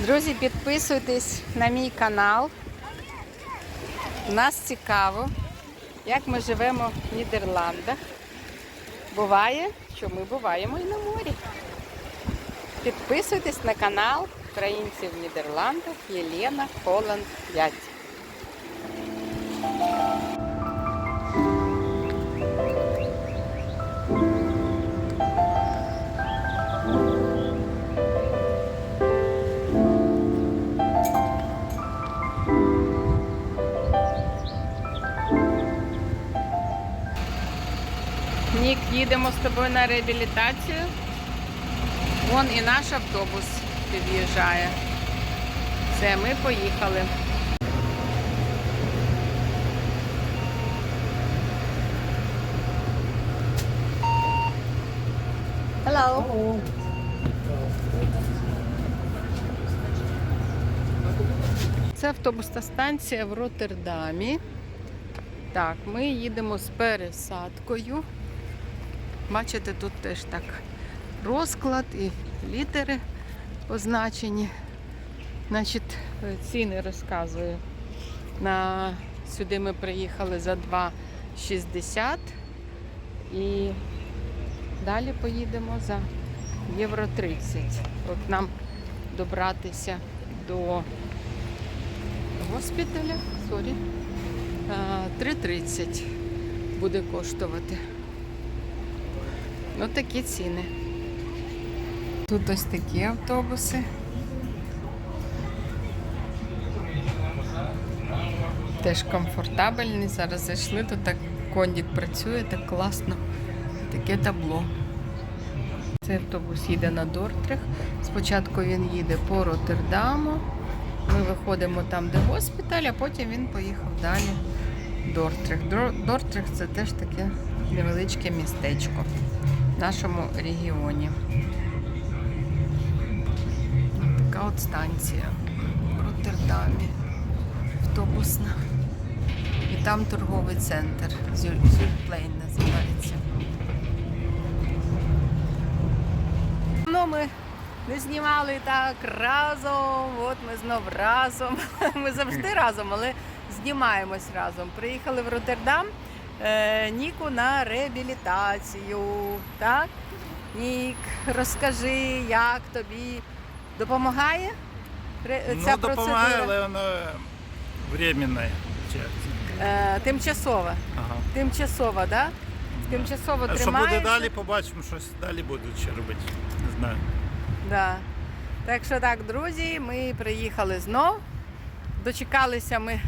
Друзі, підписуйтесь на мій канал. Нас цікаво, як ми живемо в Нідерландах. Буває, що ми буваємо і на морі. Підписуйтесь на канал Українців в Нідерландах Єлена Холланд 5. Їдемо з тобою на реабілітацію. Вон і наш автобус під'їжджає. Все, ми поїхали. Hello. Це автобусна станція в Роттердамі. Так, ми їдемо з пересадкою. Бачите, тут теж так розклад і літери позначені. Значить, е, ціни розказую. На... Сюди ми приїхали за 2,60 і далі поїдемо за євро 30. От нам добратися до госпіталя, сорі, 3,30 буде коштувати. Ось такі ціни. Тут ось такі автобуси. Теж комфортабельні. Зараз зайшли, тут так кондік працює, так класно. Таке табло. Цей автобус їде на Дортрих. Спочатку він їде по Роттердаму. Ми виходимо там, де госпіталь, а потім він поїхав далі. Дортрих. Дортрих це теж таке невеличке містечко нашому регіоні. Така от станція в Роттердамі. Автобусна. І там торговий центр. Зюр- Зюрплейн називається. Ну, ми не знімали так разом. От ми знов разом. Ми завжди разом, але знімаємось разом. Приїхали в Роттердам Ніку на реабілітацію. Так? Нік, розкажи, як тобі допомагає ре- ця ну, допомагає, процедура? але воно временне. Е, тимчасова. Ага. Тимчасова, так? Да? Тимчасово А що буде далі, побачимо, щось далі будуть ще робити. Не знаю. Да. Так що так, друзі, ми приїхали знов. Дочекалися ми,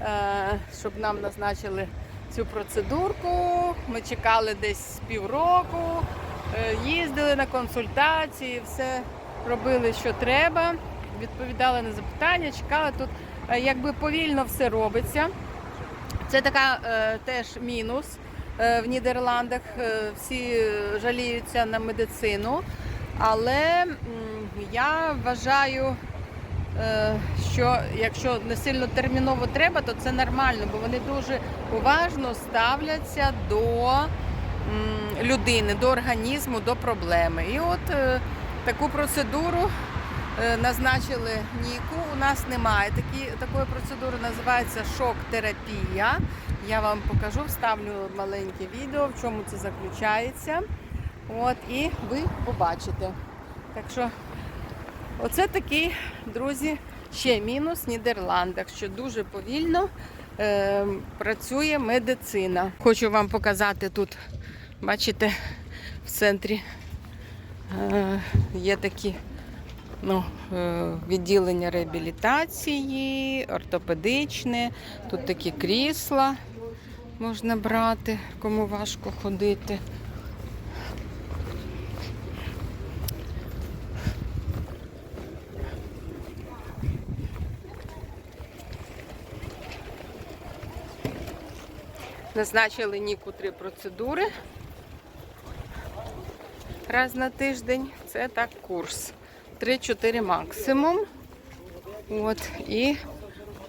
е, щоб нам назначили цю процедурку. Ми чекали десь півроку, е, їздили на консультації, все робили, що треба, відповідали на запитання, чекали тут. е, Якби повільно все робиться. Це така е, теж мінус в Нідерландах. Всі жаліються на медицину. Але я вважаю, що якщо не сильно терміново треба, то це нормально, бо вони дуже уважно ставляться до людини, до організму, до проблеми. І от е, таку процедуру е, назначили Ніку. У нас немає такі, такої процедури, називається шок-терапія. Я вам покажу, вставлю маленьке відео, в чому це заключається. От, і ви побачите. Так що, оце такий, друзі, ще мінус в Нідерландах, що дуже повільно е, працює медицина. Хочу вам показати тут, бачите, в центрі е, є такі ну, е, відділення реабілітації, ортопедичне, тут такі крісла можна брати, кому важко ходити. Назначили Ніку три процедури раз на тиждень. Це так курс. 3-4 максимум. От, і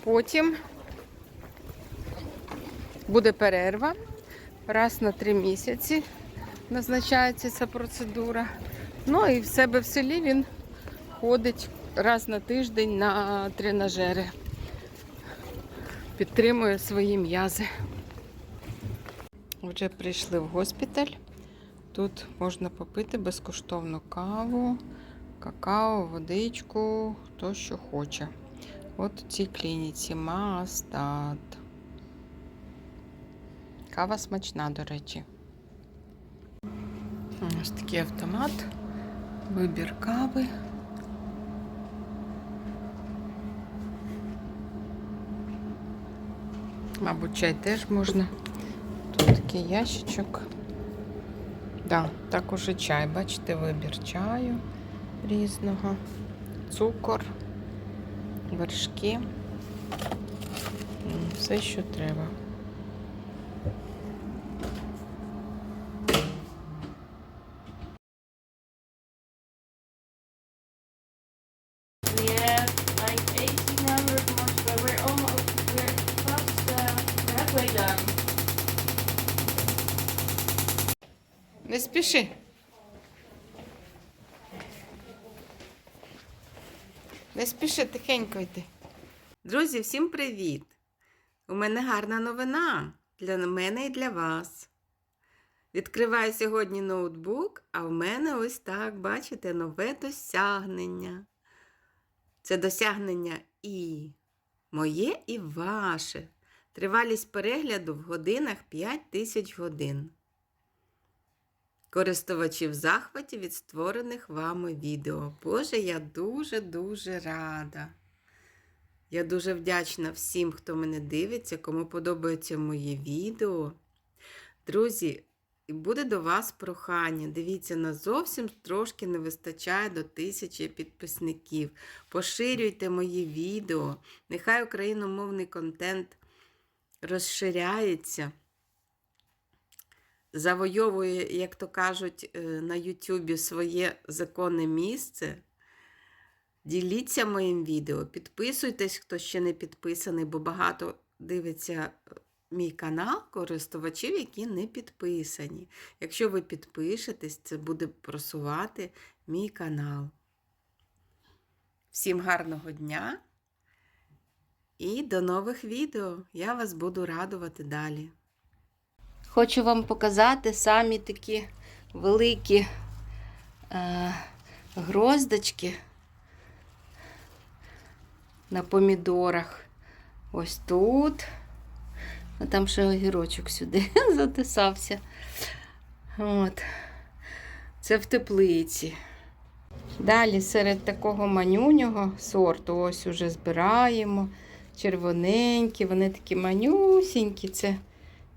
потім буде перерва. Раз на 3 місяці назначається ця процедура. Ну і в себе в селі він ходить раз на тиждень на тренажери. Підтримую свої м'язи. Вже прийшли в госпіталь. Тут можна попити безкоштовно каву, какао, водичку, хто що хоче. От у цій клініці Мастат. Кава смачна, до речі. Ось такий автомат. Вибір кави. Мабуть, чай теж можна. Такий ящичок. Да, також і чай. Бачите, вибір чаю різного, цукор, вершки. Все, що треба. Спіши. Не спіши, тихенько йди. Друзі, всім привіт! У мене гарна новина для мене і для вас. Відкриваю сьогодні ноутбук, а в мене ось так, бачите, нове досягнення. Це досягнення і моє, і ваше. Тривалість перегляду в годинах 5000 годин. Користувачі в захваті від створених вами відео. Боже, я дуже-дуже рада. Я дуже вдячна всім, хто мене дивиться, кому подобаються мої відео. Друзі, буде до вас прохання. Дивіться, на зовсім трошки не вистачає до тисячі підписників. Поширюйте мої відео. Нехай україномовний контент розширяється завойовує, як то кажуть, е, на Ютубі своє законне місце. Діліться моїм відео, підписуйтесь, хто ще не підписаний, бо багато дивиться е, мій канал користувачів, які не підписані. Якщо ви підпишетесь, це буде просувати мій канал. Всім гарного дня і до нових відео. Я вас буду радувати далі. Хочу вам показати самі такі великі е, гроздочки на помідорах. Ось тут. А там ще огірочок сюди затисався. От. Це в теплиці. Далі серед такого манюнього сорту ось уже збираємо. Червоненькі, вони такі манюсінькі. Це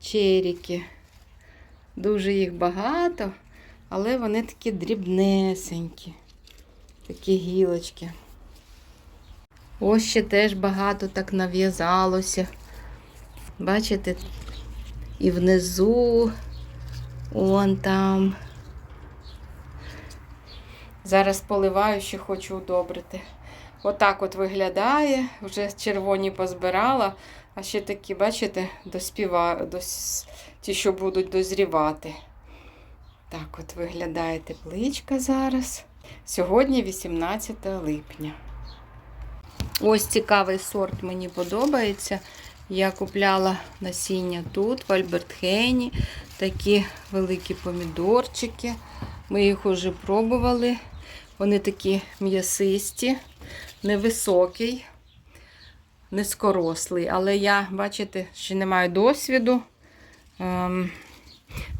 черіки. Дуже їх багато, але вони такі дрібнесенькі, такі гілочки. Ось ще теж багато так нав'язалося. Бачите? І внизу, он там. Зараз поливаю, ще хочу удобрити. Отак от виглядає, вже червоні позбирала, а ще такі, бачите, доспіва, дос... ті, що будуть дозрівати. Так от виглядає тепличка зараз. Сьогодні 18 липня. Ось цікавий сорт мені подобається. Я купляла насіння тут, в Альбертхейні. Такі великі помідорчики. Ми їх уже пробували. Вони такі м'ясисті, невисокий, низькорослий. Але я, бачите, ще не маю досвіду. Ем,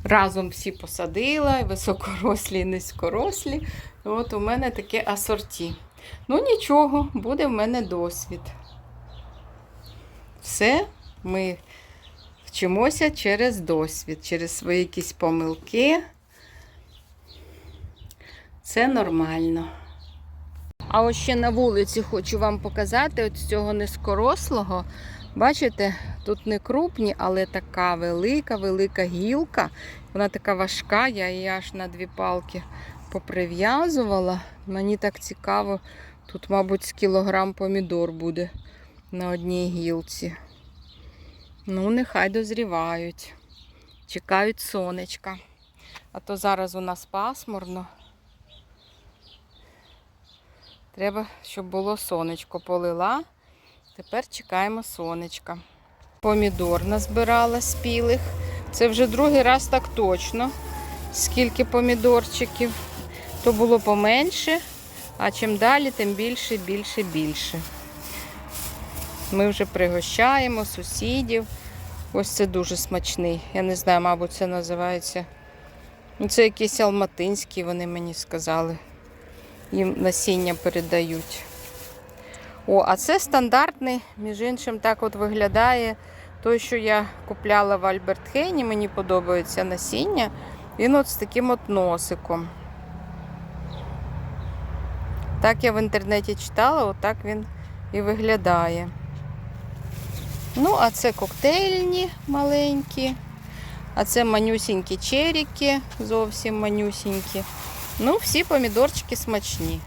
разом всі посадила, високорослі, і низькорослі. От у мене таке асорті. Ну, нічого, буде в мене досвід. Все, ми вчимося через досвід, через свої якісь помилки. Це нормально. А ось ще на вулиці хочу вам показати от з цього низькорослого. Бачите, тут не крупні, але така велика, велика гілка. Вона така важка, я її аж на дві палки поприв'язувала. Мені так цікаво, тут, мабуть, з кілограм помідор буде на одній гілці. Ну, нехай дозрівають. Чекають сонечка. А то зараз у нас пасмурно. Треба, щоб було сонечко полила. Тепер чекаємо сонечка. Помідор назбирала спілих. Це вже другий раз так точно. Скільки помідорчиків. То було поменше, а чим далі, тим більше, більше, більше. Ми вже пригощаємо сусідів. Ось це дуже смачний. Я не знаю, мабуть, це називається. Ну, це якийсь алматинський, вони мені сказали. Їм насіння передають. О, а це стандартний, між іншим, так от виглядає. Той, що я купляла в Альберт Хейні, мені подобається насіння. Він от з таким от носиком. Так я в інтернеті читала, отак він і виглядає. Ну, а це коктейльні маленькі. А це манюсінькі черіки, зовсім манюсінькі. Ну, всі помідорчики смачні.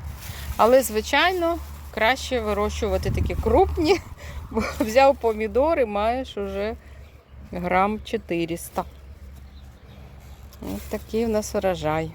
Але, звичайно, краще вирощувати такі крупні, бо взяв помідори, маєш уже грам 400. Ось такий в нас урожай.